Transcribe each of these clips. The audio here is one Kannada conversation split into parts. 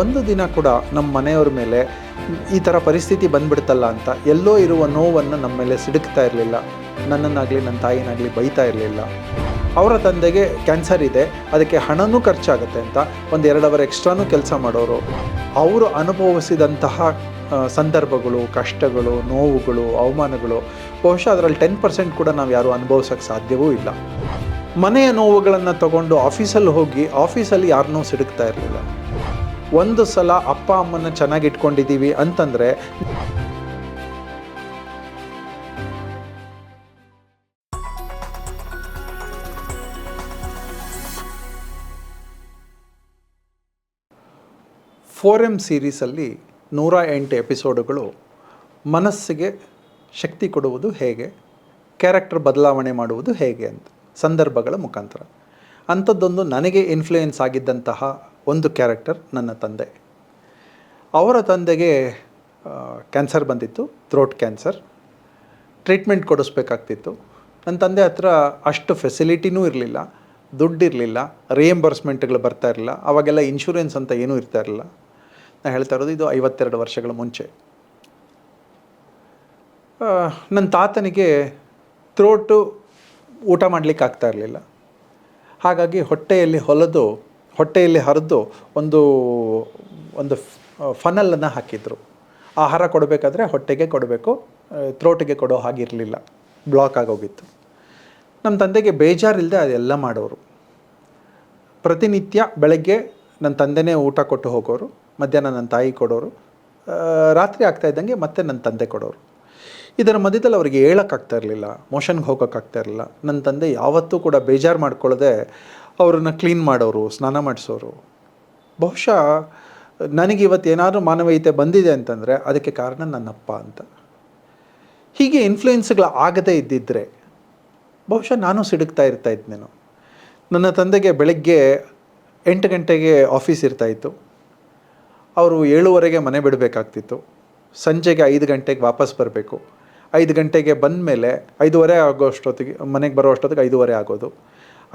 ಒಂದು ದಿನ ಕೂಡ ನಮ್ಮ ಮನೆಯವ್ರ ಮೇಲೆ ಈ ಥರ ಪರಿಸ್ಥಿತಿ ಬಂದ್ಬಿಡ್ತಲ್ಲ ಅಂತ ಎಲ್ಲೋ ಇರುವ ನೋವನ್ನು ನಮ್ಮ ಮೇಲೆ ಸಿಡುಕ್ತಾ ಇರಲಿಲ್ಲ. ನನ್ನನ್ನಾಗಲಿ, ನನ್ನ ತಾಯಿನಾಗಲಿ ಬೈತಾ ಇರಲಿಲ್ಲ. ಅವರ ತಂದೆಗೆ ಕ್ಯಾನ್ಸರ್ ಇದೆ, ಅದಕ್ಕೆ ಹಣನೂ ಖರ್ಚಾಗುತ್ತೆ ಅಂತ ಒಂದು ಎರಡು ಅವರ್ ಎಕ್ಸ್ಟ್ರಾನೂ ಕೆಲಸ ಮಾಡೋರು. ಅವರು ಅನುಭವಿಸಿದಂತಹ ಸಂದರ್ಭಗಳು, ಕಷ್ಟಗಳು, ನೋವುಗಳು, ಅವಮಾನಗಳು, ಬಹುಶಃ ಅದರಲ್ಲಿ ಟೆನ್ ಪರ್ಸೆಂಟ್ ಕೂಡ ನಾವು ಯಾರು ಅನುಭವಿಸೋಕ್ಕೆ ಸಾಧ್ಯವೂ ಇಲ್ಲ. ಮನೆಯ ನೋವುಗಳನ್ನು ತಗೊಂಡು ಆಫೀಸಲ್ಲಿ ಹೋಗಿ, ಆಫೀಸಲ್ಲಿ ಯಾರನ್ನೂ ಸಿಡುಕ್ತಾ ಇರಲಿಲ್ಲ. ಒಂದು ಸಲ ಅಪ್ಪ ಅಮ್ಮನ ಚೆನ್ನಾಗಿ ಇಟ್ಕೊಂಡಿದ್ದೀವಿ ಅಂತಂದರೆ ಫೋರ್ ಎಂ ಸೀರೀಸಲ್ಲಿ ನೂರ ಎಂಟು ಎಪಿಸೋಡುಗಳು ಮನಸ್ಸಿಗೆ ಶಕ್ತಿ ಕೊಡುವುದು ಹೇಗೆ? ಕ್ಯಾರೆಕ್ಟರ್ ಬದಲಾವಣೆ ಮಾಡುವುದು ಹೇಗೆ ಅಂತ, ಸಂದರ್ಭಗಳ ಮುಖಾಂತರ. ಅಂಥದ್ದೊಂದು ನನಗೆ ಇನ್ಫ್ಲೂಯೆನ್ಸ್ ಆಗಿದ್ದಂತಹ ಒಂದು ಕ್ಯಾರೆಕ್ಟರ್ ನನ್ನ ತಂದೆ. ಅವರ ತಂದೆಗೆ ಕ್ಯಾನ್ಸರ್ ಬಂದಿತ್ತು, ಥ್ರೋಟ್ ಕ್ಯಾನ್ಸರ್. ಟ್ರೀಟ್ಮೆಂಟ್ ಕೊಡಿಸ್ಬೇಕಾಗ್ತಿತ್ತು. ನನ್ನ ತಂದೆ ಹತ್ರ ಅಷ್ಟು ಫೆಸಿಲಿಟಿನೂ ಇರಲಿಲ್ಲ, ದುಡ್ಡಿರಲಿಲ್ಲ ರಿಯಂಬರ್ಸ್ಮೆಂಟ್ಗಳು ಬರ್ತಾ ಇರಲಿಲ್ಲ, ಅವಾಗೆಲ್ಲ ಇನ್ಶೂರೆನ್ಸ್ ಅಂತ ಏನೂ ಇರ್ತಾ ಇರಲಿಲ್ಲ. ನಾನು ಹೇಳ್ತಾ ಇರೋದು ಇದು ಐವತ್ತೆರಡು ವರ್ಷಗಳ ಮುಂಚೆ. ನನ್ನ ತಾತನಿಗೆ ಥ್ರೋಟು ಊಟ ಮಾಡಲಿಕ್ಕೆ ಆಗ್ತಾ ಇರಲಿಲ್ಲ. ಹಾಗಾಗಿ ಹೊಟ್ಟೆಯಲ್ಲಿ ಹೊಲದು ಹೊಟ್ಟೆಯಲ್ಲಿ ಹರಿದು ಒಂದು ಒಂದು ಫನಲನ್ನು ಹಾಕಿದರು. ಆಹಾರ ಕೊಡಬೇಕಾದ್ರೆ ಹೊಟ್ಟೆಗೆ ಕೊಡಬೇಕು ಥ್ರೋಟಿಗೆ ಕೊಡೋ ಹಾಗಿರಲಿಲ್ಲ. ಬ್ಲಾಕ್ ಆಗೋಗಿತ್ತು. ನಮ್ಮ ತಂದೆಗೆ ಬೇಜಾರಿಲ್ಲದೆ ಅದೆಲ್ಲ ಮಾಡೋರು. ಪ್ರತಿನಿತ್ಯ ಬೆಳಗ್ಗೆ ನನ್ನ ತಂದೆನೇ ಊಟ ಕೊಟ್ಟು ಹೋಗೋರು, ಮಧ್ಯಾಹ್ನ ನನ್ನ ತಾಯಿ ಕೊಡೋರು ರಾತ್ರಿ ಆಗ್ತಾ ಇದ್ದಂಗೆ ಮತ್ತೆ ನನ್ನ ತಂದೆ ಕೊಡೋರು. ಇದರ ಮಧ್ಯದಲ್ಲಿ ಅವರಿಗೆ ಹೇಳೋಕ್ಕಾಗ್ತಾ ಇರಲಿಲ್ಲ ಮೋಷನ್ಗೆ ಹೋಗೋಕ್ಕಾಗ್ತಾ ಇರಲಿಲ್ಲ. ನನ್ನ ತಂದೆ ಯಾವತ್ತೂ ಕೂಡ ಬೇಜಾರು ಮಾಡ್ಕೊಳ್ಳದೆ ಅವ್ರನ್ನ ಕ್ಲೀನ್ ಮಾಡೋರು, ಸ್ನಾನ ಮಾಡಿಸೋರು. ಬಹುಶಃ ನನಗೆ ಇವತ್ತು ಏನಾದರೂ ಮಾನವೀಯತೆ ಬಂದಿದೆ ಅಂತಂದರೆ ಅದಕ್ಕೆ ಕಾರಣ ನನ್ನಪ್ಪ ಅಂತ. ಹೀಗೆ ಇನ್ಫ್ಲೂಯೆನ್ಸ್ಗಳು ಆಗದೇ ಇದ್ದಿದ್ದರೆ ಬಹುಶಃ ನಾನು ಸಿಡುಕ್ತಾ ಇರ್ತಾ ನಾನು. ನನ್ನ ತಂದೆಗೆ ಬೆಳಗ್ಗೆ ಎಂಟು ಗಂಟೆಗೆ ಆಫೀಸ್ ಇರ್ತಾಯಿತ್ತು ಅವರು ಏಳುವರೆಗೆ ಮನೆ ಬಿಡಬೇಕಾಗ್ತಿತ್ತು. ಸಂಜೆಗೆ ಐದು ಗಂಟೆಗೆ ವಾಪಸ್ ಬರಬೇಕು. ಐದು ಗಂಟೆಗೆ ಬಂದ ಮೇಲೆ ಐದೂವರೆ ಆಗೋ ಅಷ್ಟೊತ್ತಿಗೆ ಮನೆಗೆ ಬರೋ ಅಷ್ಟೊತ್ತಿಗೆ ಐದೂವರೆ ಆಗೋದು.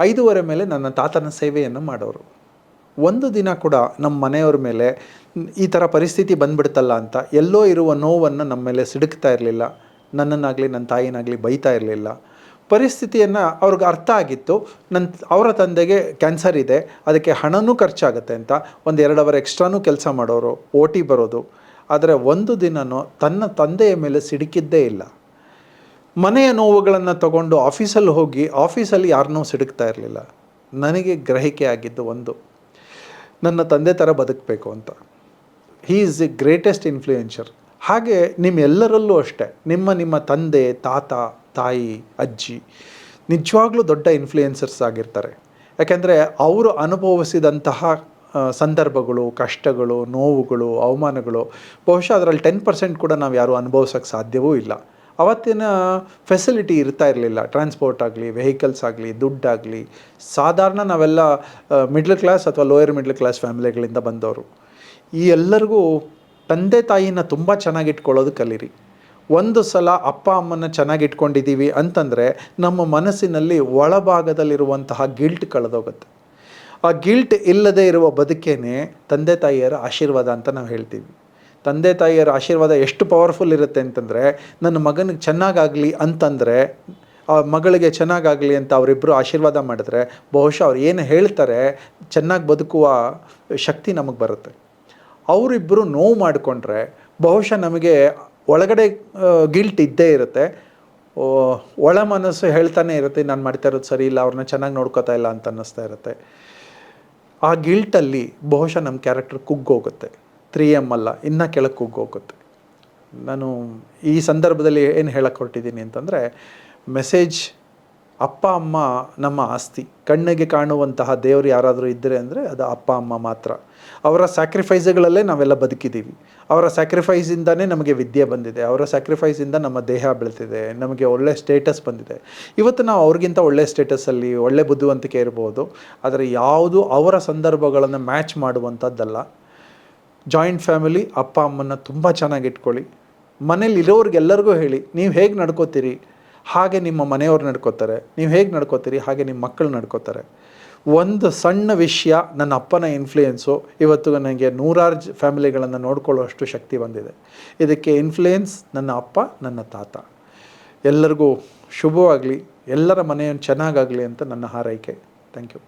ಐದೂವರೆ ಮೇಲೆ ನನ್ನ ತಾತನ ಸೇವೆಯನ್ನು ಮಾಡೋರು. ಒಂದು ದಿನ ಕೂಡ ನಮ್ಮ ಮನೆಯವ್ರ ಮೇಲೆ ಈ ಥರ ಪರಿಸ್ಥಿತಿ ಬಂದ್ಬಿಡ್ತಲ್ಲ ಅಂತ ಎಲ್ಲೋ ಇರುವ ನೋವನ್ನು ನಮ್ಮ ಮೇಲೆ ಸಿಡುಕ್ತಾ ಇರಲಿಲ್ಲ. ನನ್ನನ್ನಾಗಲಿ, ನನ್ನ ತಾಯಿನಾಗಲಿ ಬೈತಾ ಇರಲಿಲ್ಲ. ಪರಿಸ್ಥಿತಿಯನ್ನು ಅವ್ರಿಗೆ ಅರ್ಥ ಆಗಿತ್ತು. ನನ್ನ ಅವರ ತಂದೆಗೆ ಕ್ಯಾನ್ಸರ್ ಇದೆ. ಅದಕ್ಕೆ ಹಣನೂ ಖರ್ಚಾಗುತ್ತೆ ಅಂತ ಒಂದು ಅವರ್ ಎಕ್ಸ್ಟ್ರಾನೂ ಕೆಲಸ ಮಾಡೋರು ಓ ಟಿ ಬರೋದು. ಆದರೆ ಒಂದು ದಿನನೂ ತನ್ನ ತಂದೆಯ ಮೇಲೆ ಸಿಡುಕಿದ್ದೇ ಇಲ್ಲ. ಮನೆಯ ನೋವುಗಳನ್ನು ತಗೊಂಡು ಆಫೀಸಲ್ಲಿ ಹೋಗಿ ಆಫೀಸಲ್ಲಿ ಯಾರನ್ನೂ ಸಿಡುಕ್ತಾ ಇರಲಿಲ್ಲ. ನನಗೆ ಗ್ರಹಿಕೆ ಆಗಿದ್ದು ಒಂದು, ನನ್ನ ತಂದೆ ಥರ ಬದುಕಬೇಕು ಅಂತ. He is the greatest influencer ಹಾಗೆ ನಿಮ್ಮೆಲ್ಲರಲ್ಲೂ ಅಷ್ಟೇ, ನಿಮ್ಮ ನಿಮ್ಮ ತಂದೆ, ತಾತ, ತಾಯಿ, ಅಜ್ಜಿ, ನಿಜವಾಗ್ಲೂ ದೊಡ್ಡ ಇನ್ಫ್ಲೂಯೆನ್ಸರ್ಸ್ ಆಗಿರ್ತಾರೆ. ಯಾಕೆಂದರೆ ಅವರು ಅನುಭವಿಸಿದಂತಹ ಸಂದರ್ಭಗಳು, ಕಷ್ಟಗಳು, ನೋವುಗಳು, ಅವಮಾನಗಳು, ಬಹುಶಃ ಅದರಲ್ಲಿ ಟೆನ್ ಪರ್ಸೆಂಟ್ ಕೂಡ ನಾವು ಯಾರೂ ಅನುಭವಿಸೋಕ್ಕೆ ಸಾಧ್ಯವೂ ಇಲ್ಲ. ಅವತ್ತಿನ ಫೆಸಿಲಿಟಿ ಇರ್ತಾ ಇರಲಿಲ್ಲ. ಟ್ರಾನ್ಸ್ಪೋರ್ಟ್ ಆಗಲಿ ವೆಹಿಕಲ್ಸ್ ಆಗಲಿ, ದುಡ್ಡಾಗಲಿ, ಸಾಧಾರಣ ನಾವೆಲ್ಲ ಮಿಡ್ಲ್ ಕ್ಲಾಸ್ ಅಥವಾ ಲೋಯರ್ ಮಿಡ್ಲ್ ಕ್ಲಾಸ್ ಫ್ಯಾಮಿಲಿಗಳಿಂದ ಬಂದವರು. ಈ ಎಲ್ಲರಿಗೂ ತಂದೆ ತಾಯಿನ ತುಂಬ ಚೆನ್ನಾಗಿಟ್ಕೊಳ್ಳೋದು ಕಲೀರಿ. ಒಂದು ಸಲ ಅಪ್ಪ ಅಮ್ಮನ ಚೆನ್ನಾಗಿ ಇಟ್ಕೊಂಡಿದ್ದೀವಿ ಅಂತಂದರೆ ನಮ್ಮ ಮನಸ್ಸಿನಲ್ಲಿ ಒಳಭಾಗದಲ್ಲಿರುವಂತಹ ಗಿಲ್ಟ್ ಕಳೆದೋಗುತ್ತೆ. ಆ ಗಿಲ್ಟ್ ಇಲ್ಲದೆ ಇರುವ ಬದುಕೇನೆ ತಂದೆ ತಾಯಿಯರ ಆಶೀರ್ವಾದ ಅಂತ ನಾವು ಹೇಳ್ತೀವಿ. ತಂದೆ ತಾಯಿಯರ ಆಶೀರ್ವಾದ ಎಷ್ಟು ಪವರ್ಫುಲ್ ಇರುತ್ತೆ ಅಂತಂದರೆ, ನನ್ನ ಮಗನಿಗೆ ಚೆನ್ನಾಗಾಗಲಿ ಅಂತಂದರೆ, ಆ ಮಗಳಿಗೆ ಚೆನ್ನಾಗಾಗಲಿ ಅಂತ ಅವರಿಬ್ಬರು ಆಶೀರ್ವಾದ ಮಾಡಿದ್ರೆ, ಬಹುಶಃ ಅವ್ರು ಏನು ಹೇಳ್ತಾರೆ, ಚೆನ್ನಾಗಿ ಬದುಕುವ ಶಕ್ತಿ ನಮಗೆ ಬರುತ್ತೆ. ಅವರಿಬ್ಬರು ನೋವು ಮಾಡಿಕೊಂಡ್ರೆ, ಬಹುಶಃ ನಮಗೆ ಒಳಗಡೆ ಗಿಲ್ಟ್ ಇದ್ದೇ ಇರುತ್ತೆ. ಒಳ ಮನಸ್ಸು ಹೇಳ್ತಾನೆ ಇರುತ್ತೆ, ನಾನು ಮಾಡ್ತಾ ಇರೋದು ಸರಿ ಇಲ್ಲ, ಅವ್ರನ್ನ ಚೆನ್ನಾಗಿ ನೋಡ್ಕೋತಾ ಇಲ್ಲ ಅಂತ ಅನ್ನಿಸ್ತಾ ಇರುತ್ತೆ. ಆ ಗಿಲ್ಟಲ್ಲಿ ಬಹುಶಃ ನಮ್ಮ ಕ್ಯಾರೆಕ್ಟರ್ ಕುಗ್ಗೋಗುತ್ತೆ. ತ್ರೀ ಎಂ ಅಲ್ಲ, ಇನ್ನೂ ಕೆಳಗೆ ಕುಗ್ಗೋಗುತ್ತೆ. ನಾನು ಈ ಸಂದರ್ಭದಲ್ಲಿ ಏನು ಹೇಳಕ್ಕೆ ಹೊರಟಿದ್ದೀನಿ ಅಂತಂದರೆ ಮೆಸೇಜ್ ಅಪ್ಪ, ಅಮ್ಮ ನಮ್ಮ ಆಸ್ತಿ. ಕಣ್ಣಿಗೆ ಕಾಣುವಂತಹ ದೇವರು ಯಾರಾದರೂ ಇದ್ದರೆ ಅಂದರೆ ಅದು ಅಪ್ಪ, ಅಮ್ಮ ಮಾತ್ರ. ಅವರ ಸ್ಯಾಕ್ರಿಫೈಸ್ಗಳಲ್ಲೇ ನಾವೆಲ್ಲ ಬದುಕಿದ್ದೀವಿ. ಅವರ ಸ್ಯಾಕ್ರಿಫೈಸಿಂದನೇ ನಮಗೆ ವಿದ್ಯೆ ಬಂದಿದೆ. ಅವರ ಸ್ಯಾಕ್ರಿಫೈಸಿಂದ ನಮ್ಮ ದೇಹ ಬೆಳೆದಿದೆ. ನಮಗೆ ಒಳ್ಳೆ ಸ್ಟೇಟಸ್ ಬಂದಿದೆ. ಇವತ್ತು ನಾವು ಅವ್ರಿಗಿಂತ ಒಳ್ಳೆ ಸ್ಟೇಟಸಲ್ಲಿ ಒಳ್ಳೆ ಬುದ್ಧಿವಂತಿಕೆ ಇರ್ಬೋದು. ಆದರೆ ಯಾವುದು ಅವರ ಸಂದರ್ಭಗಳನ್ನು ಮ್ಯಾಚ್ ಮಾಡುವಂಥದ್ದಲ್ಲ. ಜಾಯಿಂಟ್ ಫ್ಯಾಮಿಲಿ ಅಪ್ಪ, ಅಮ್ಮನ್ನ ತುಂಬ ಚೆನ್ನಾಗಿ ಇಟ್ಕೊಳ್ಳಿ. ಮನೇಲಿ ಇರೋರಿಗೆಲ್ಲರಿಗೂ ಹೇಳಿ, ನೀವು ಹೇಗೆ ನಡ್ಕೋತೀರಿ? ಹಾಗೆ ನಿಮ್ಮ ಮನೆಯವ್ರು ನಡ್ಕೋತಾರೆ, ನೀವು ಹೇಗೆ ನಡ್ಕೋತೀರಿ, ಹಾಗೆ ನಿಮ್ಮ ಮಕ್ಕಳು ನಡ್ಕೋತಾರೆ. ಒಂದು ಸಣ್ಣ ವಿಷಯ, ನನ್ನ ಅಪ್ಪನ ಇನ್ಫ್ಲೂಯೆನ್ಸು ಇವತ್ತು ನನಗೆ ನೂರಾರು ಫ್ಯಾಮಿಲಿಗಳನ್ನು ನೋಡ್ಕೊಳ್ಳುವಷ್ಟು ಶಕ್ತಿ ಬಂದಿದೆ. ಇದಕ್ಕೆ ಇನ್ಫ್ಲೂಯೆನ್ಸ್ ನನ್ನ ಅಪ್ಪ, ನನ್ನ ತಾತ. ಎಲ್ಲರಿಗೂ ಶುಭವಾಗಲಿ, ಎಲ್ಲರ ಮನೆಯನ್ನು ಚೆನ್ನಾಗಾಗಲಿ ಅಂತ ನನ್ನ ಹಾರೈಕೆ. Thank you